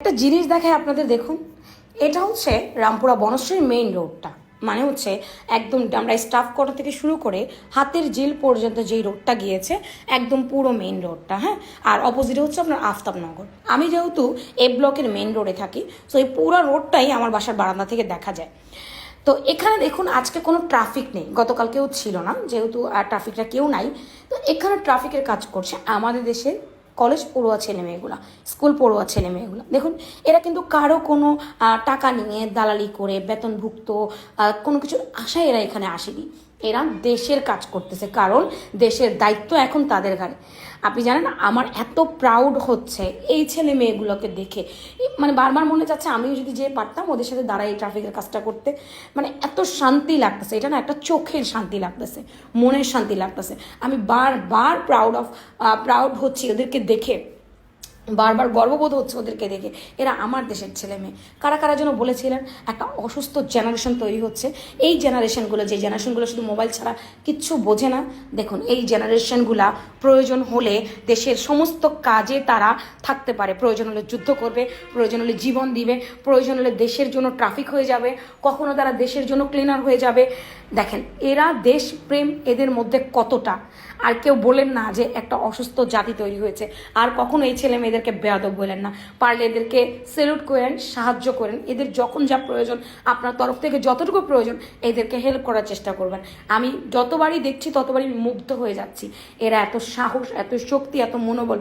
একটা জিনিস দেখায় আপনাদের দেখুন। এটা হচ্ছে রামপুরা বনশ্রীর মেইন রোডটা মানে হচ্ছে একদম আমরা স্টাফ কোয়ার্টার থেকে শুরু করে হাতের জেল পর্যন্ত যেই রোডটা গিয়েছে, একদম পুরো মেইন রোডটা হ্যাঁ? আর অপোজিটে হচ্ছে আপনার আফতাবনগর। আমি যেহেতু এ ব্লকের মেইন রোডে থাকি তো এই পুরো রোডটাই আমার বাসার বারান্দা থেকে দেখা যায়। তো এখানে দেখুন, আজকে কোনো ট্রাফিক নেই। গতকালকেও ছিল না, যেহেতু আর ট্রাফিকটা কেউ নাই। তো এখানে ট্রাফিকের কাজ করছে আমাদের দেশের কলেজ পড়ুয়া ছেলে মেয়েগুলো স্কুল পড়ুয়া ছেলে মেয়েগুলো দেখুন, এরা কিন্তু কারও কোনো টাকা নিয়ে দালালি করে, বেতনভুক্ত কোনো কিছুর আশায় এরা এখানে আসেনি। এরা দেশের কাজ করতেছে, কারণ দেশের দায়িত্ব এখন তাদের ঘাড়ে। আপনি জানেন, আমার এত প্রাউড হচ্ছে এই ছেলে মেয়েগুলোকে দেখে। মানে বারবার মনে যাচ্ছে আমিও যদি যে পারতাম ওদের সাথে দাঁড়াই ট্রাফিকের কাজটা করতে। মানে এত শান্তি লাগতেছে, এটা না একটা চোখের শান্তি লাগতেছে, মনের শান্তি লাগতেছে। আমি বারবার প্রাউড অফ প্রাউড হচ্ছি ওদেরকে দেখে। বারবার গর্ববোধ হচ্ছে ওদেরকে দেখে। এরা আমার দেশের ছেলে মেয়ে। কারা কারা যেন বলেছিলেন, একটা অসুস্থ জেনারেশন তৈরি হচ্ছে। এই জেনারেশনগুলো যে জেনারেশনগুলো শুধু মোবাইল ছাড়া কিচ্ছু বোঝে না, দেখুন, এই জেনারেশনগুলা প্রয়োজন হলে দেশের সমস্ত কাজে তারা থাকতে পারে। প্রয়োজন হলে যুদ্ধ করবে, প্রয়োজন হলে জীবন দিবে, প্রয়োজন হলে দেশের জন্য ট্রাফিক হয়ে যাবে, কখনো তারা দেশের জন্য ক্লিনার হয়ে যাবে। দেখেন, এরা দেশপ্রেম এদের মধ্যে কতটা? আর কেউ বলেন না যে একটা অসুস্থ জাতি তৈরি হয়েছে। আর কখনো এই ছেলে মেয়েদেরকে বেয়াদব বলেন না। পারলে এদেরকে সেলুট করেন, সাহায্য করেন। এদের যখন যা প্রয়োজন, আপনার তরফ থেকে যতটুকু প্রয়োজন, এদেরকে হেল্প করার চেষ্টা করবেন। আমি যতবারই দেখছি, ততবারই মুগ্ধ হয়ে যাচ্ছি। এরা এত সাহস, এত শক্তি, এত মনোবল।